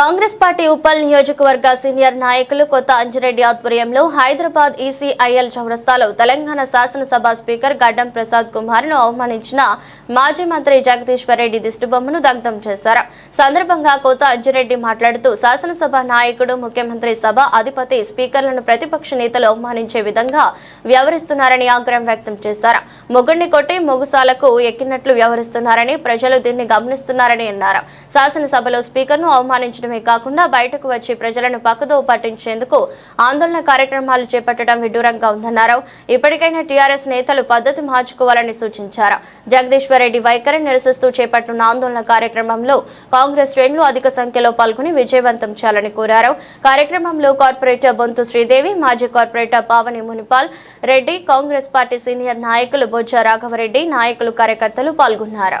Congress party Uppal నియోజకవర్గ senior నాయకులు కొత్త అంజిరెడ్డి ఆధ్వర్యంలో హైదరాబాద్ ఈసీఐఎల్ చౌరస్తాలో తెలంగాణ శాసనసభ స్పీకర్ గడ్డం ప్రసాద్ కుమార్ను అవమానించిన మాజీ మంత్రి జగదీశ్వర్ రెడ్డి దిష్టిబొమ్మను దగ్ధం చేశారు. సందర్భంగా కొత్త అంజిరెడ్డి మాట్లాడుతూ శాసనసభ నాయకుడు ముఖ్యమంత్రి సభ అధిపతి స్పీకర్లను ప్రతిపక్ష నేతలు అవమానించే విధంగా వ్యవహరిస్తున్నారని ఆగ్రహం వ్యక్తం చేశారు. మొగుడిని కొట్టి మొగుసాలకు ఎక్కినట్లు వ్యవహరిస్తున్నారని ప్రజలు దీన్ని గమనిస్తున్నారని అన్నారు. శాసనసభలో స్పీకర్ను అవమానించడమే కాకుండా బయటకు వచ్చి ప్రజలను పక్కదో పట్టించేందుకు ఆందోళన కార్యక్రమాలు చేపట్టడం విడ్డూరంగా ఉందన్నారు. ఇప్పటికైనా టీఆర్ఎస్ నేతలు పద్ధతి మార్చుకోవాలని సూచించారు. జగదీశ్వరరెడ్డి వైఖరి నిరసిస్తూ చేపట్టిన ఆందోళన కార్యక్రమంలో కాంగ్రెస్ శ్రేణులు అధిక సంఖ్యలో పాల్గొని విజయవంతం చేయాలని కోరారు. కార్యక్రమంలో కార్పొరేటర్ బొంతు శ్రీదేవి మాజీ corporator Pavani Munipal Reddy Congress party senior నాయకులు బొజ్జ రాఘవరెడ్డి నాయకులు కార్యకర్తలు పాల్గొన్నారు.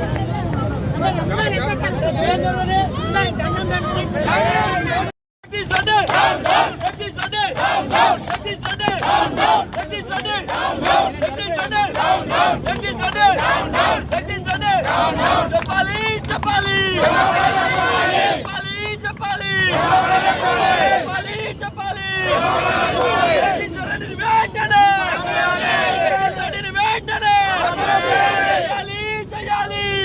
Dale!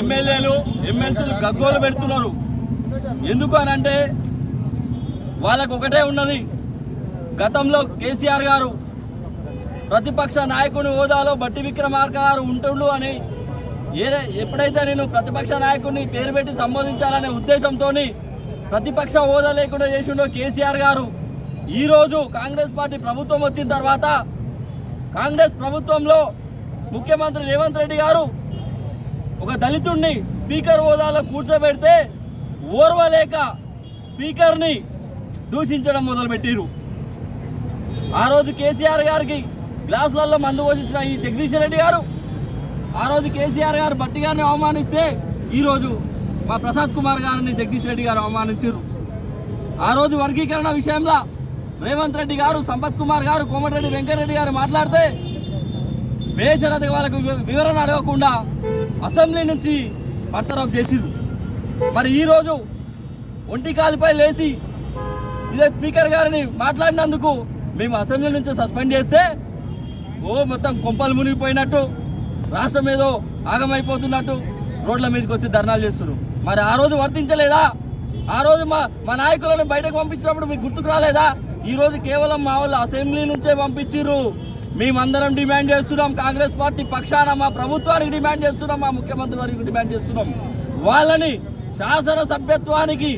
ఎమ్మెల్యేలు ఎమ్మెల్సీలు గగ్గోలు పెడుతున్నారు. ఎందుకు అని అంటే వాళ్ళకు ఒకటే ఉన్నది. గతంలో కేసీఆర్ గారు ప్రతిపక్ష నాయకుని హోదాలో బట్టి విక్రమార్క గారు ఉంటుండు అని ఏ ఎప్పుడైతే నేను ప్రతిపక్ష నాయకుడిని పేరు పెట్టి సంబోధించాలనే ఉద్దేశంతో ప్రతిపక్ష హోదా లేకుండా చేసిండో కేసీఆర్ గారు. ఈరోజు కాంగ్రెస్ పార్టీ ప్రభుత్వం వచ్చిన తర్వాత కాంగ్రెస్ ప్రభుత్వంలో ముఖ్యమంత్రి రేవంత్ రెడ్డి గారు ఒక దళితుడిని స్పీకర్ హోదాలో కూర్చోబెడితే ఓర్వలేక స్పీకర్ని దూషించడం మొదలుపెట్టిరు ఆ రోజు కేసీఆర్ గారికి గ్లాసులలో మందు పోషించిన ఈ జగదీష్ రెడ్డి గారు ఆ రోజు కేసీఆర్ గారు బట్టి గారిని అవమానిస్తే ఈరోజు మా ప్రసాద్ కుమార్ గారిని జగదీష్ రెడ్డి గారు అవమానించారు ఆ రోజు వర్గీకరణ విషయంలో రేవంత్ రెడ్డి గారు సంపత్ కుమార్ గారు కోమటిరెడ్డి వెంకటరెడ్డి గారు మాట్లాడితే బేషరత వాళ్ళకు వివరణ అడగకుండా అసెంబ్లీ నుంచి బర్తరఫ్ చేసిరు మరి ఈరోజు ఒంటి కాలిపై లేచి ఇదే స్పీకర్ గారిని మాట్లాడినందుకు మేము అసెంబ్లీ నుంచి సస్పెండ్ చేస్తే ఓ మొత్తం కొంపలు మునిగిపోయినట్టు రాష్ట్రం ఏదో ఆగమైపోతున్నట్టు రోడ్ల మీదకి వచ్చి ధర్నాలు చేస్తున్నారు. మరి ఆ రోజు వర్తించలేదా? ఆ రోజు మా మా నాయకులను బయటకు పంపించినప్పుడు మీకు గుర్తుకు రాలేదా? ఈరోజు కేవలం మా వాళ్ళు అసెంబ్లీ నుంచే పంపించిర్రు. మేమందరం డిమాండ్ చేస్తున్నాం. కాంగ్రెస్ పార్టీ పక్షాన మా ప్రభుత్వానికి డిమాండ్ చేస్తున్నాం. మా ముఖ్యమంత్రి వారికి డిమాండ్ చేస్తున్నాం. వాళ్ళని శాసన సభ్యత్వానికి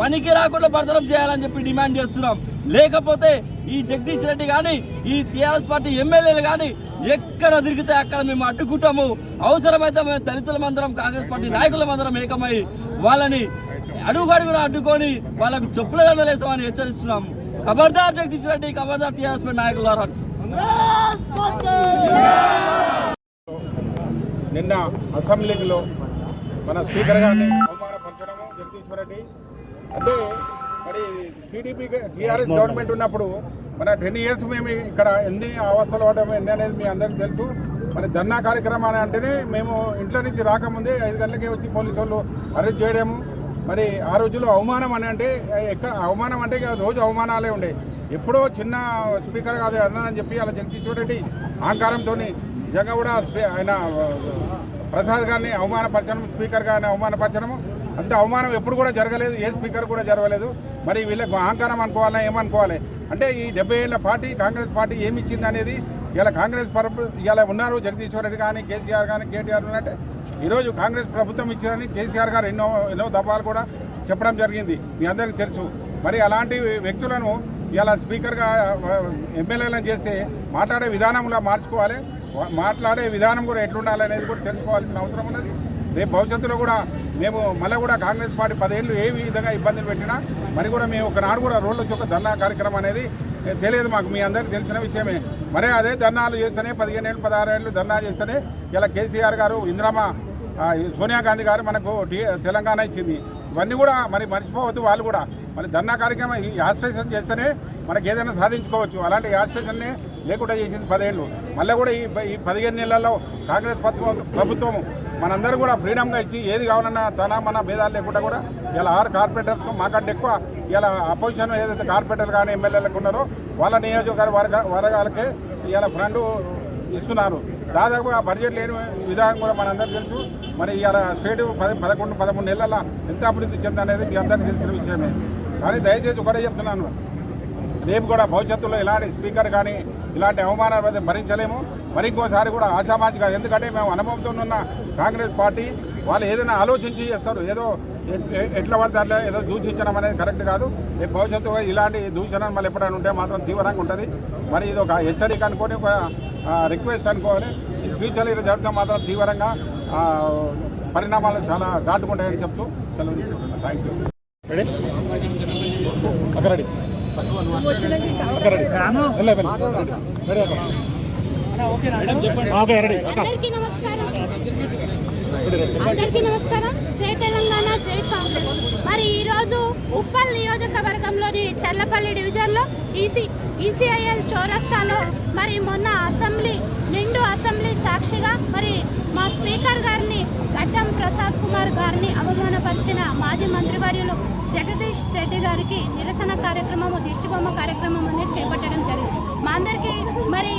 పనికి రాకుండా బర్తరం చేయాలని చెప్పి డిమాండ్ చేస్తున్నాం. లేకపోతే ఈ జగదీష్ రెడ్డి కానీ ఈ టీఆర్ఎస్ పార్టీ ఎమ్మెల్యేలు కానీ ఎక్కడ తిరిగితే అక్కడ మేము అడ్డుకుంటాము. అవసరమైతే మేము దళితులమందరం కాంగ్రెస్ పార్టీ నాయకులమందరం ఏకమై వాళ్ళని అడుగడుగున అడ్డుకొని వాళ్ళకు చెప్పుల దండలేసామని హెచ్చరిస్తున్నాం. ఖబర్దార్ జగదీష్ రెడ్డి ఖబర్దార్ టీఆర్ఎస్ పార్టీ నాయకులు నిన్న అసెంబ్లీలో మన స్పీకర్ గారిని అవమానపరచడము జగదీశ్వర్ రెడ్డి. అంటే మరి టీడీపీ టీఆర్ఎస్ గవర్నమెంట్ ఉన్నప్పుడు మన టెన్ ఇయర్స్ మేము ఇక్కడ ఎన్ని అవస్థలు పడ్డాము ఎన్ని అనేది మీ అందరికీ తెలుసు. మరి ధర్నా కార్యక్రమాన్ని అంటేనే మేము ఇంట్లో నుంచి రాకముందే ఐదు గంటలకే వచ్చి పోలీసు వాళ్ళు అరెస్ట్ చేయడము. మరి ఆ రోజుల్లో అవమానం అని అంటే ఎక్కడ అవమానం అంటే రోజు అవమానాలే ఉండే. ఎప్పుడో చిన్న స్పీకర్ కాదు అన్నదని చెప్పి అలా జగదీశ్వర్ రెడ్డి అహంకారంతో నిజంగా కూడా ఆయన ప్రసాద్ గారిని అవమానపరచడం స్పీకర్ గారిని అవమానపరచడం అంత అవమానం ఎప్పుడు కూడా జరగలేదు ఏ స్పీకర్ కూడా జరగలేదు. మరి వీళ్ళకి అహంకారం అనుకోవాలా ఏమనుకోవాలి? అంటే ఈ డెబ్బై ఏళ్ళ పార్టీ కాంగ్రెస్ పార్టీ ఏమి ఇచ్చింది అనేది ఇలా కాంగ్రెస్ ఇలా ఉన్నారు జగదీశ్వర్ రెడ్డి కానీ కేసీఆర్ కానీ కేటీఆర్ ఉన్నట్టే. ఈరోజు కాంగ్రెస్ ప్రభుత్వం ఇచ్చిందని కేసీఆర్ గారు ఎన్నో ఎన్నో దఫాలు కూడా చెప్పడం జరిగింది. మీ అందరికీ తెలుసు. మరి అలాంటి వ్యక్తులను ఇలా స్పీకర్గా ఎమ్మెల్యేలను చేస్తే మాట్లాడే విధానంలా మార్చుకోవాలి. మాట్లాడే విధానం కూడా ఎట్లుండాలి అనేది కూడా తెలుసుకోవాల్సిన అవసరం ఉన్నది. రేపు భవిష్యత్తులో కూడా మేము మళ్ళీ కూడా కాంగ్రెస్ పార్టీ పదేళ్ళు ఏ విధంగా ఇబ్బందులు పెట్టినా మరి కూడా మేము ఒకనాడు కూడా రోడ్ల చొక్క ధర్నా కార్యక్రమం అనేది తెలియదు మాకు మీ అందరికీ తెలిసిన విషయమే. మరి అదే ధర్నాలు చేస్తేనే పదిహేను ఏళ్ళు పదహారు ఏళ్ళు ధర్నా చేస్తేనే ఇలా కేసీఆర్ గారు ఇందిరామా సోనియా గాంధీ గారు మనకు తెలంగాణ ఇచ్చింది. ఇవన్నీ కూడా మరి మర్చిపోవద్దు వాళ్ళు కూడా. మళ్ళీ ధర్నా కార్యక్రమం ఈ యాస్ట్రేషన్ చేస్తేనే మనకి ఏదైనా సాధించుకోవచ్చు. అలాంటి యాస్ట్రేషన్నే లేకుండా చేసింది పదేళ్ళు. మళ్ళీ కూడా ఈ ఈ పదిహేను నెలల్లో కాంగ్రెస్ ప్రభుత్వం ప్రభుత్వం మనందరూ కూడా ఫ్రీడమ్గా ఇచ్చి ఏది కావాలన్నా తన మన భేదాలు లేకుండా కూడా ఇలా ఆరు కార్పొరేటర్స్ మాకంటే ఎక్కువ ఇలా అపోజిషన్ ఏదైతే కార్పొరేటర్లు కానీ ఎమ్మెల్యేలకు ఉన్నారో వాళ్ళ నియోజకవర్గ వర్గాలకే ఇలా ఫ్రండ్ ఇస్తున్నారు. దాదాపుగా బడ్జెట్ లేని విధానం కూడా మనందరికీ తెలుసు. మరి ఇవాళ స్టేట్ పది పదకొండు పదమూడు నెలల ఎంత అభివృద్ధి చెందనేది మీ అందరికీ తెలిసిన విషయమే. కానీ దయచేసి ఒకటే చెప్తున్నాను. రేపు కూడా భవిష్యత్తులో ఇలాంటి స్పీకర్ కానీ ఇలాంటి అవమానాలు అయితే భరించలేము. మరి ఇంకోసారి కూడా ఆశామాజిగా ఎందుకంటే మేము అనుభవంతో ఉన్న కాంగ్రెస్ పార్టీ వాళ్ళు ఏదైనా ఆలోచించి చేస్తారు. ఏదో ఎట్- ఎ- ఎట్లా పడితే అట్లా ఏదో దూషించడం అనేది కరెక్ట్ కాదు. భవిష్యత్తు భవిష్యత్తులో ఇలాంటి దూషణ మళ్ళీ ఎప్పుడైనా ఉంటే మాత్రం తీవ్రంగా ఉంటుంది. మరి ఇది ఒక హెచ్చరిక అనుకొని ఒక రిక్వెస్ట్ అనుకోవాలి. ఇన్ ఫ్యూచర్లో ఇది జరిగితే మాత్రం తీవ్రంగా పరిణామాలు చాలా దాటుకుంటాయని చెప్తూ సెలవు తీసుకుంటున్నాను థ్యాంక్ యూ అక్కడ. రెడీ అందరికీ నమస్కారం. జై తెలంగాణ జై కాంగ్రెస్. మరి ఈ రోజు ఉప్పల్ నియోజకవర్గంలోని చర్లపల్లి డివిజన్లో ఈసీ ఈసీఐఎల్ చౌరస్తాలో మరి మొన్న అసెంబ్లీ నిండు అసెంబ్లీ సాక్షిగా మరి మా స్పీకర్ గారిని గడ్డం ప్రసాద్ కుమార్ గారిని అవమానపరిచిన మాజీ మంత్రివర్యులు జగదీష్ రెడ్డి గారికి నిరసన కార్యక్రమము దిష్టిబొమ్మ కార్యక్రమం అనేది చేపట్టడం జరిగింది. మా అందరికీ మరి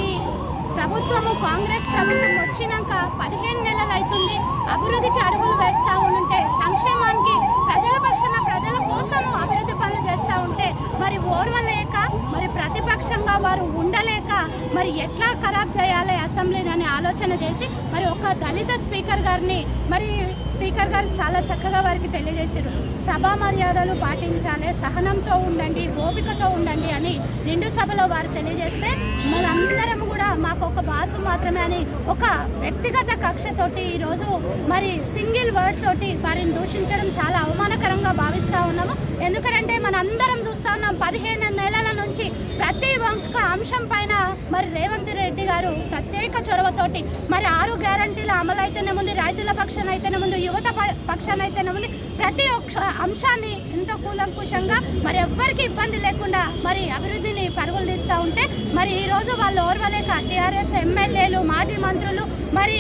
ప్రభుత్వము కాంగ్రెస్ ప్రభుత్వం వచ్చినాక పదిహేను నెలలు అవుతుంది అభివృద్ధికి అడుగులు వేస్తూ ఉంటే సంక్షేమానికి ప్రజల పక్షాన ప్రజల కోసం అభివృద్ధి పనులు చేస్తూ ఉంటే మరి ఓర్వలేక మరి ప్రతిపక్షంగా వారు ఉండలేక మరి ఎట్లా ఖరాబ్ చేయాలి అసెంబ్లీని అనే ఆలోచన చేసి మరి ఒక దళిత స్పీకర్ గారిని మరి స్పీకర్ గారు చాలా చక్కగా వారికి తెలియజేశారు. సభా మర్యాదలు పాటించాలి సహనంతో ఉండండి ఓపికతో ఉండండి అని నిండు సభలో వారు తెలియజేస్తే మనందరం కూడా మాకు ఒక బాసు మాత్రమే అని ఒక వ్యక్తిగత కక్షతోటి ఈరోజు మరి సింగిల్ వర్డ్ తోటి వారిని దూషించడం చాలా అవమానకరంగా భావిస్తూ ఉన్నాము. ఎందుకంటే మనందరం చూస్తూ ఉన్నాం పదిహేను నెలల నుంచి ప్రతి ఒక్క అంశం పైన మరి రేవంత్ రెడ్డి గారు ప్రత్యేక చొరవతోటి మరి ఆరోగ్య గ్యారంటీలు అమలు అయితేనే ముందు రైతుల పక్షాన అయితేనే ముందు యువత ప- పక్షాన అయితేనే ముందు ప్రతి ఒక్క అంశాన్ని ఎంతో కూలంకుషంగా మరి ఎవ్వరికి ఇబ్బంది లేకుండా మరి అభివృద్ధిని పరుగులు తీస్తూ ఉంటే మరి ఈరోజు వాళ్ళు ఓర్వలేక టీఆర్ఎస్ ఎమ్మెల్యేలు మాజీ మంత్రులు మరి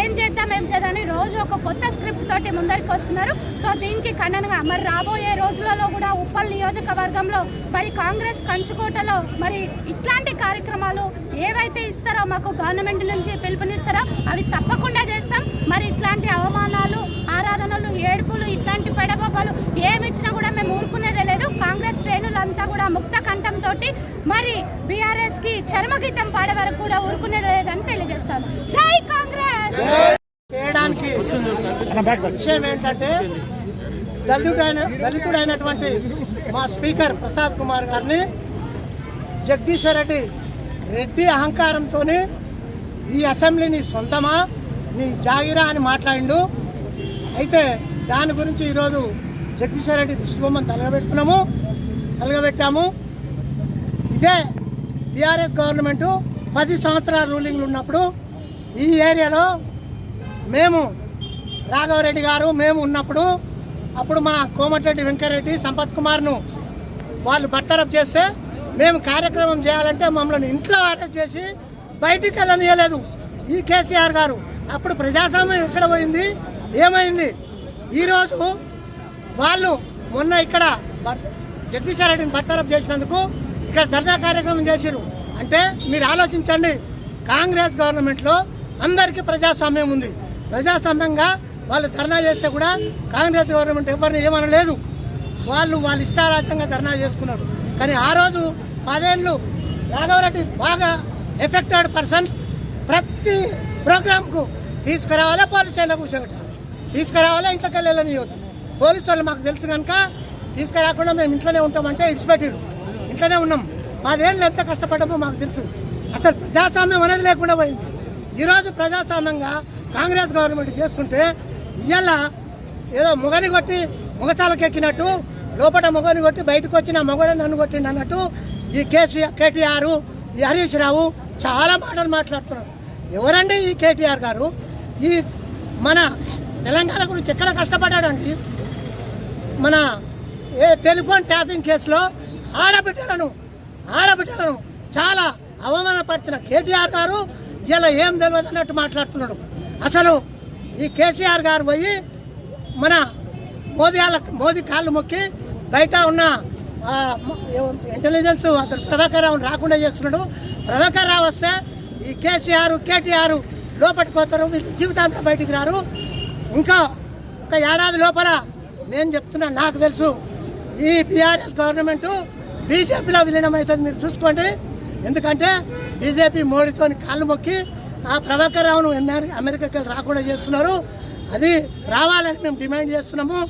ఏం చేద్దాం ఏం చేద్దామని రోజు ఒక కొత్త స్క్రిప్ట్ తోటి ముందరికి వస్తున్నారు. సో దీనికి ఖండనగా మరి రాబోయే రోజులలో కూడా ఉప్పల్ నియోజకవర్గంలో మరి కాంగ్రెస్ కంచుకోటలో మరి ఇట్లాంటి కార్యక్రమాలు ఏవైతే ఇస్తారో మాకు గవర్నమెంట్ నుంచి పిలుపునిస్తారో అవి తప్పకుండా చేస్తాం. మరి ఇట్లాంటి అవమానాలు ఆరాధనలు ఏడుపులు ఇట్లాంటి పెడబొబ్బలు ఏమి ఇచ్చినా కూడా మేము ఊరుకునేదే లేదు. కాంగ్రెస్ శ్రేణులంతా కూడా ముక్త కంఠంతో మరి బీఆర్ఎస్కి చర్మగీతం పాడే వరకు కూడా ఊరుకునేది లేదని తెలియజేస్తాను జై కాంగ్రెస్! చేయడానికి విషయం ఏంటంటే దళితుడైన దళితుడైనటువంటి మా స్పీకర్ ప్రసాద్ కుమార్ గారిని జగదీశ్వర్ రెడ్డి రెడ్డి అహంకారంతో ఈ అసెంబ్లీ నీ సొంతమా నీ జాగిరా అని మాట్లాడిండు. అయితే దాని గురించి ఈరోజు జగదీశ్వర్ రెడ్డి దిష్టిబొమ్మను తలగబెడుతున్నాము తలగబెట్టాము. ఇదే బీఆర్ఎస్ గవర్నమెంటు పది సంవత్సరాల రూలింగ్లు ఉన్నప్పుడు ఈ ఏరియాలో మేము రాఘవరెడ్డి గారు మేము ఉన్నప్పుడు అప్పుడు మా కోమటిరెడ్డి వెంకరెడ్డి సంపత్ కుమార్ను వాళ్ళు బర్తరఫ్ చేస్తే మేము కార్యక్రమం చేయాలంటే మమ్మల్ని ఇంట్లో అరెస్ట్ చేసి బయటికి వెళ్ళనియలేదు ఈ కేసీఆర్ గారు. అప్పుడు ప్రజాస్వామ్యం ఎక్కడ పోయింది? ఏమైంది? ఈరోజు వాళ్ళు మొన్న ఇక్కడ బర్- జగదీశ్వర్ రెడ్డిని బర్తరఫ్ చేసినందుకు ఇక్కడ ధర్నా కార్యక్రమం చేసిరు అంటే మీరు ఆలోచించండి కాంగ్రెస్ గవర్నమెంట్లో అందరికీ ప్రజాస్వామ్యం ఉంది. ప్రజాస్వామ్యంగా వాళ్ళు ధర్నా చేస్తే కూడా కాంగ్రెస్ గవర్నమెంట్ ఎవరిని ఏమనలేదు. వాళ్ళు వాళ్ళ ఇష్టారాజ్యంగా ధర్నా చేసుకున్నారు. కానీ ఆ రోజు పదేళ్ళు రాఘవరెడ్డి బాగా ఎఫెక్టెడ్ పర్సన్ ప్రతి ప్రోగ్రాంకు తీసుకురావాలా? పోలీస్ స్టేషన్లో కూర్చోబెట్టాలి? తీసుకురావాలా? ఇంట్లోకి వెళ్ళాలని పోలీసు వాళ్ళు మాకు తెలుసు కనుక తీసుకురాకుండా మేము ఇంట్లోనే ఉంటామంటే ఇడిచిపెట్టారు ఇంట్లోనే ఉన్నాం. పదేళ్ళు ఎంత కష్టపడ్డామో మాకు తెలుసు. అసలు ప్రజాస్వామ్యం అనేది లేకుండా పోయింది. ఈరోజు ప్రజాస్వామ్యంగా కాంగ్రెస్ గవర్నమెంట్ చేస్తుంటే ఇవాళ ఏదో మొగని కొట్టి మొగచాలకు ఎక్కినట్టు లోపల మొగని కొట్టి బయటకు వచ్చిన మొగడు నన్ను కొట్టిండు అన్నట్టు ఈ కేసీఆర్ కేటీఆర్ ఈ హరీష్ రావు చాలా మాటలు మాట్లాడుతున్నారు. ఎవరండి ఈ కేటీఆర్ గారు? ఈ మన తెలంగాణ గురించి ఎక్కడ కష్టపడ్డాడండి? మన ఏ టెలిఫోన్ ట్యాపింగ్ కేసులో ఆడబిడ్డలను ఆడబిడ్డలను చాలా అవమానపరిచిన కేటీఆర్ గారు ఇలా ఏం తెలియదు అన్నట్టు మాట్లాడుతున్నాడు. అసలు ఈ కేసీఆర్ గారు పోయి మన మోదీ వాళ్ళ మోదీ కాళ్ళు మొక్కి బయట ఉన్న ఇంటెలిజెన్స్ అతను ప్రభాకర్ రావుని రాకుండా చేస్తున్నాడు. ప్రభాకర్ రావు వస్తే ఈ కేసీఆర్ కేటీఆర్ లోపలికి పోతారు వీళ్ళు జీవితాంతం బయటికి రారు. ఇంకా ఒక ఏడాది లోపల నేను చెప్తున్నా నాకు తెలుసు. ఈ బీఆర్ఎస్ గవర్నమెంటు బీజేపీలో విలీనం అవుతుంది మీరు చూసుకోండి. ఎందుకంటే బీజేపీ మోడీతో కాళ్ళు మొక్కి ఆ ప్రభాకర్ రావును అమెరికాకి వెళ్ళి రాకుండా చేస్తున్నారు. అది రావాలని మేము డిమాండ్ చేస్తున్నాము.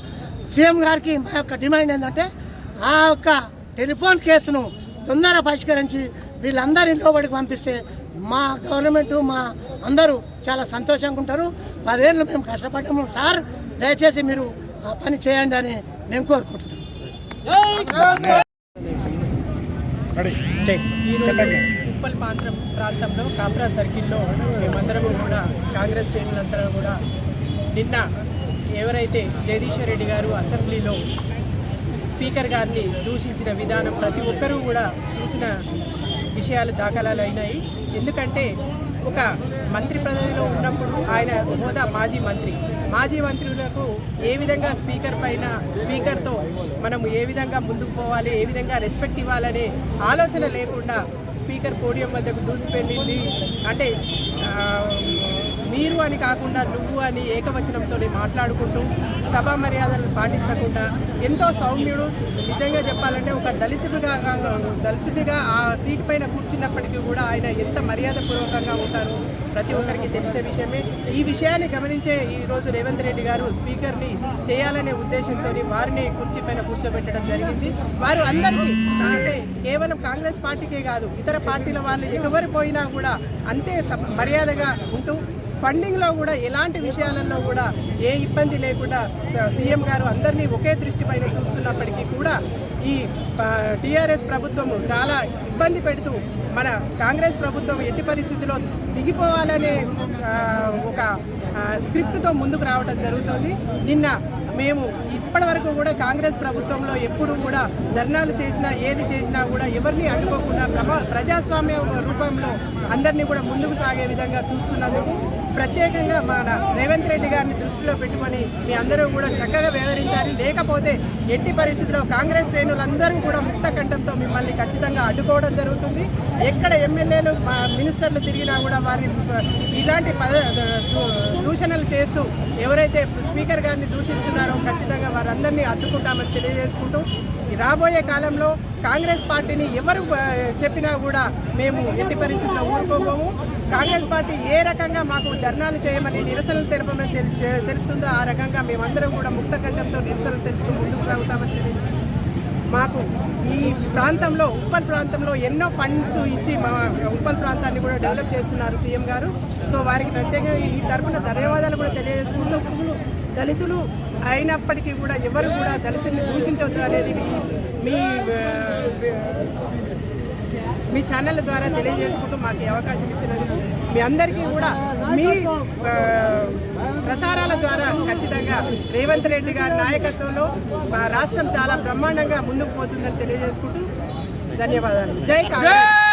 సీఎం గారికి మా యొక్క డిమాండ్ ఏంటంటే ఆ యొక్క టెలిఫోన్ కేసును తొందర పరిష్కరించి వీళ్ళందరినీ లోబడికి పంపిస్తే మా గవర్నమెంట్ మా అందరూ చాలా సంతోషంగా ఉంటారు. పదేళ్ళు మేము కష్టపడ్డాము. సార్ దయచేసి మీరు ఆ పని చేయండి అని మేము కోరుకుంటున్నాం. ఉప్పల్ ప్రాంతం ప్రాంతంలో కాప్రా సర్కిల్లో మేమందరం కూడా కాంగ్రెస్ శ్రేణులందరూ కూడా నిన్న ఎవరైతే జగదీశ్వర్ రెడ్డి గారు అసెంబ్లీలో స్పీకర్ గారిని దూషించిన విధానం ప్రతి ఒక్కరూ కూడా చూసిన విషయాలు దాఖలాలు అయినాయి. ఎందుకంటే ఒక మంత్రి పదవిలో ఉన్నప్పుడు ఆయన హోదా మాజీ మంత్రి. మాజీ మంత్రులకు ఏ విధంగా స్పీకర్ పైన స్పీకర్తో మనం ఏ విధంగా ముందుకు పోవాలి ఏ విధంగా రెస్పెక్ట్ ఇవ్వాలనే ఆలోచన లేకుండా స్పీకర్ పోడియం వద్దకు దూసిపెళ్ళింది అంటే మీరు అని కాకుండా నువ్వు అని ఏకవచనంతో మాట్లాడుకుంటూ సభా మర్యాదలను పాటించకుండా ఎంతో సౌమ్యుడు. నిజంగా చెప్పాలంటే ఒక దళితుడిగా దళితుడిగా ఆ సీట్ పైన కూర్చున్నప్పటికీ కూడా ఆయన ఎంత మర్యాదపూర్వకంగా ఉంటారు ప్రతి ఒక్కరికి తెలిసిన విషయమే. ఈ విషయాన్ని గమనించే ఈరోజు రేవంత్ రెడ్డి గారు స్పీకర్ని చేయాలనే ఉద్దేశంతో వారిని కుర్చీ పైన కూర్చోబెట్టడం జరిగింది. వారు అందరికీ అంటే కేవలం కాంగ్రెస్ పార్టీకే కాదు ఇతర పార్టీల వాళ్ళు ఎవరు పోయినా కూడా అంతే మర్యాదగా ఉంటూ ఫండింగ్లో కూడా ఎలాంటి విషయాలలో కూడా ఏ ఇబ్బంది లేకుండా సీఎం గారు అందరినీ ఒకే దృష్టి పైన చూస్తున్నప్పటికీ కూడా ఈ టీఆర్ఎస్ ప్రభుత్వము చాలా ఇబ్బంది పెడుతూ మన కాంగ్రెస్ ప్రభుత్వం ఎట్టి పరిస్థితిలో దిగిపోవాలనే ఒక స్క్రిప్ట్తో ముందుకు రావడం జరుగుతుంది. నిన్న మేము ఇప్పటి వరకు కూడా కాంగ్రెస్ ప్రభుత్వంలో ఎప్పుడు కూడా ధర్నాలు చేసినా ఏది చేసినా కూడా ఎవరిని అడ్డుకోకుండా ప్రజాస్వామ్య రూపంలో అందరినీ కూడా ముందుకు సాగే విధంగా చూస్తున్నందుకు ప్రత్యేకంగా మన రేవంత్ రెడ్డి గారిని దృష్టిలో పెట్టుకొని మీ అందరూ కూడా చక్కగా వ్యవహరించాలి. లేకపోతే ఎట్టి పరిస్థితిలో కాంగ్రెస్ శ్రేణులందరూ కూడా ముక్త కంఠంతో మిమ్మల్ని ఖచ్చితంగా అడ్డుకోవడం జరుగుతుంది. ఎక్కడ ఎమ్మెల్యేలు మా మినిస్టర్లు తిరిగినా కూడా వారిని ఇలాంటి పద దూ- దూషణలు చేస్తూ ఎవరైతే స్పీకర్ గారిని దూషిస్తున్నారో ఖచ్చితంగా వారందరినీ అడ్డుకుంటామని తెలియజేసుకుంటూ రాబోయే కాలంలో కాంగ్రెస్ పార్టీని ఎవరు చెప్పినా కూడా మేము ఎట్టి పరిస్థితుల్లో ఊరుకోబోము. కాంగ్రెస్ పార్టీ ఏ రకంగా మాకు ధర్నాలు చేయమని నిరసనలు తెలపమని తెలుపుతుందో ఆ రకంగా మేమందరం కూడా ముక్త ఖండంతో నిరసనలు తెలుపుతూ ముందుకు సాగుతామని మాకు ఈ ప్రాంతంలో ఉప్పల్ ప్రాంతంలో ఎన్నో ఫండ్స్ ఇచ్చి మా ఉప్పల్ ప్రాంతాన్ని కూడా డెవలప్ చేస్తున్నారు సీఎం గారు. సో వారికి ప్రత్యేకంగా ఈ తరఫున ధన్యవాదాలు కూడా తెలియజేసుకుంటూ దళితులు అయినప్పటికీ కూడా ఎవరు కూడా దళితుల్ని దూషించవద్దు అనేది మీ మీ ఛానల్ ద్వారా తెలియజేసుకుంటూ మాకు అవకాశం ఇచ్చినందుకు మీ అందరికీ కూడా మీ ప్రసారాల ద్వారా ఖచ్చితంగా రేవంత్ రెడ్డి గారి నాయకత్వంలో మా రాష్ట్రం చాలా బ్రహ్మాండంగా ముందుకు పోతుందని తెలియజేసుకుంటూ ధన్యవాదాలు. జై కాంగ్రెస్.